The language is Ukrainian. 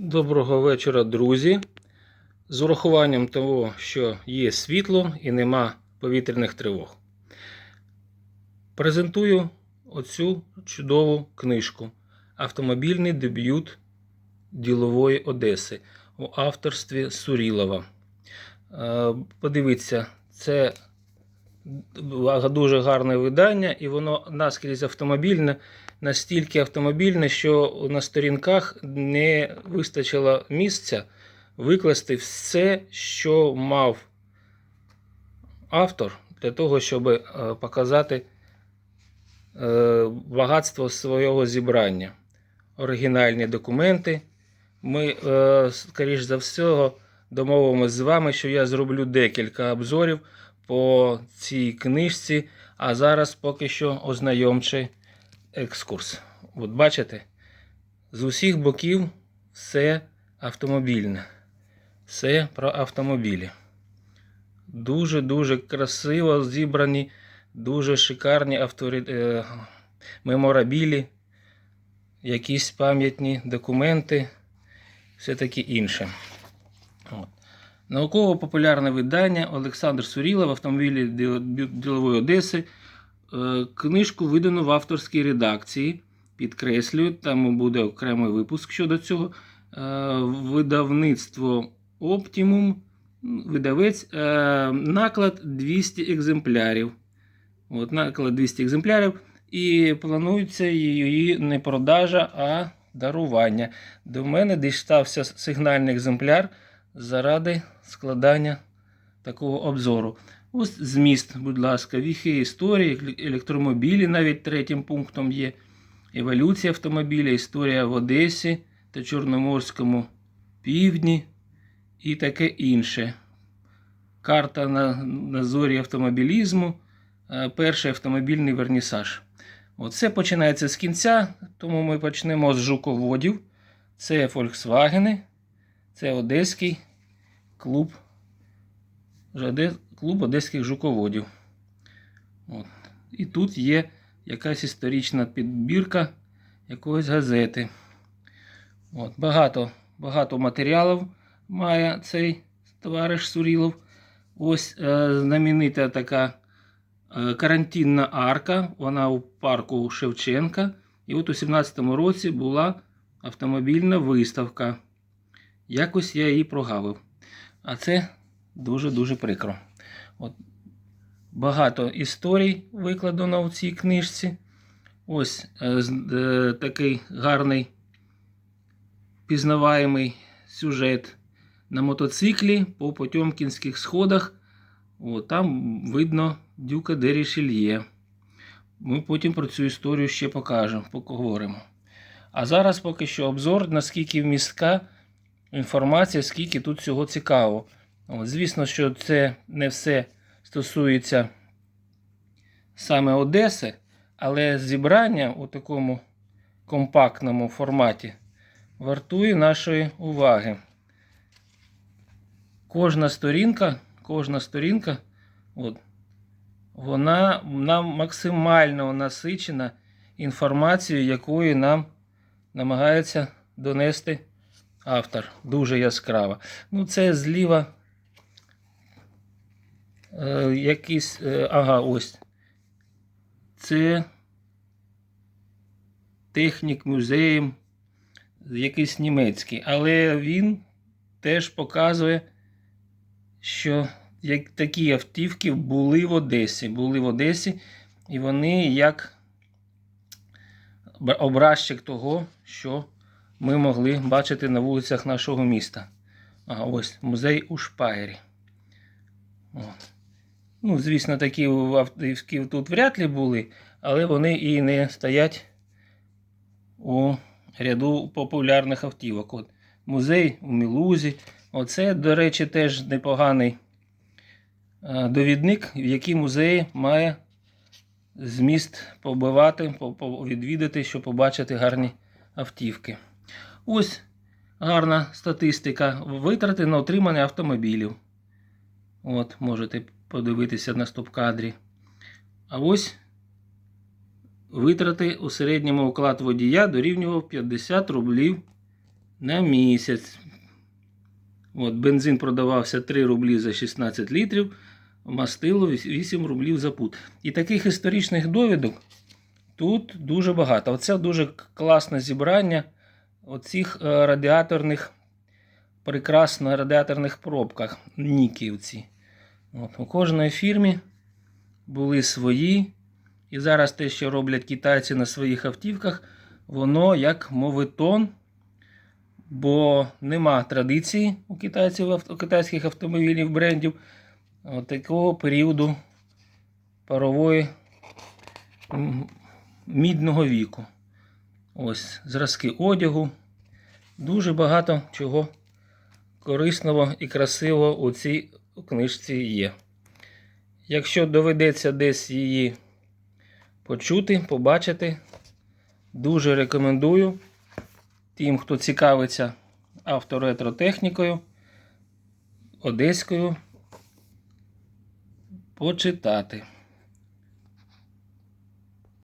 Доброго вечора, друзі. З урахуванням того, що є світло і нема повітряних тривог. Презентую оцю чудову книжку Автомобільний дебют ділової Одеси у авторстві Сурілова. Е, Подивіться, це дуже гарне видання, і воно наскрізь автомобільне, настільки автомобільне, що на сторінках не вистачило місця викласти все, що мав автор, для того, щоб е, показати е, багатство свого зібрання. Оригінальні документи. Ми, е, скоріш за все, домовимося з вами, що я зроблю декілька обзорів по цій книжці, а зараз поки що ознайомчий екскурс. От бачите, з усіх боків все автомобільне. Все про автомобілі. Дуже-дуже красиво зібрані, дуже шикарні авторі... е, меморабілі, якісь пам'ятні документи, все таке інше. От. Науково-популярне видання Олександр Сурілов автомобілі ділової Одеси. Е, Книжку видано в авторській редакції. Підкреслюю, там буде окремий випуск щодо цього. Е, Видавництво Optimum. Видавець е, наклад 200 екземплярів. От, наклад 200 екземплярів. І планується її не продажа, а дарування. До мене дістався сигнальний екземпляр заради складання такого обзору. Ось зміст, будь ласка, віхи історії, електромобілі навіть третім пунктом є. Еволюція автомобіля, історія в Одесі та Чорноморському півдні і таке інше. Карта на, на зорі автомобілізму, е, перший автомобільний вернісаж. Оце починається з кінця, тому ми почнемо з жуководів. Це Volkswagen, це Одеський клуб, клуб одеських жуководів. От. І тут є якась історична підбірка якоїсь газети. От. Багато, багато матеріалів має цей товариш Сурілов. Ось е, знаменита така е, карантинна арка. Вона у парку Шевченка. І от у 17-му році була автомобільна виставка. Якось я її прогавив. А це дуже-дуже прикро. От. Багато історій викладено у цій книжці. Ось е, е, такий гарний пізнаваємий сюжет на мотоциклі по Потьомкінських сходах. О, там видно Дюка де Рішельє. Ми потім про цю історію ще покажемо, поговоримо. А зараз поки що обзор, наскільки вмістка інформація, скільки тут всього цікаво. От, звісно, що це не все стосується саме Одеси, але зібрання у такому компактному форматі вартує нашої уваги. Кожна сторінка, кожна сторінка, от, вона нам максимально насичена інформацією, якою нам намагається донести автор. Дуже яскрава. Ну, це зліва е, якийсь. Е, ага, ось. Це технік музеєм, якийсь німецький. Але він теж показує, що як такі автівки були в Одесі. Були в Одесі, і вони як образчик того, що ми могли бачити на вулицях нашого міста. А ось музей у Шпайрі. От. Ну, звісно, такі автівки тут вряд ли були, але вони і не стоять у ряду популярних автівок. От, музей у Мілузі. Оце, до речі, теж непоганий довідник, в який музей має зміст побивати, по- по- відвідати, щоб побачити гарні автівки. Ось гарна статистика витрати на отримання автомобілів. От, можете подивитися на стоп-кадрі. А ось витрати у середньому уклад водія дорівнював 50 рублів на місяць. От, бензин продавався 3 рублі за 16 літрів, мастило 8 рублів за пут. І таких історичних довідок тут дуже багато. Оце дуже класне зібрання оцих е, радіаторних, прекрасно радіаторних пробках, ніківці. От, у кожної фірмі були свої. І зараз те, що роблять китайці на своїх автівках, воно як мовитон, бо нема традиції у китайців у китайських автомобілів брендів от такого періоду парової мідного віку. Ось зразки одягу. Дуже багато чого корисного і красивого у цій книжці є. Якщо доведеться десь її почути, побачити, дуже рекомендую тим, хто цікавиться авторетротехнікою, одеською, почитати.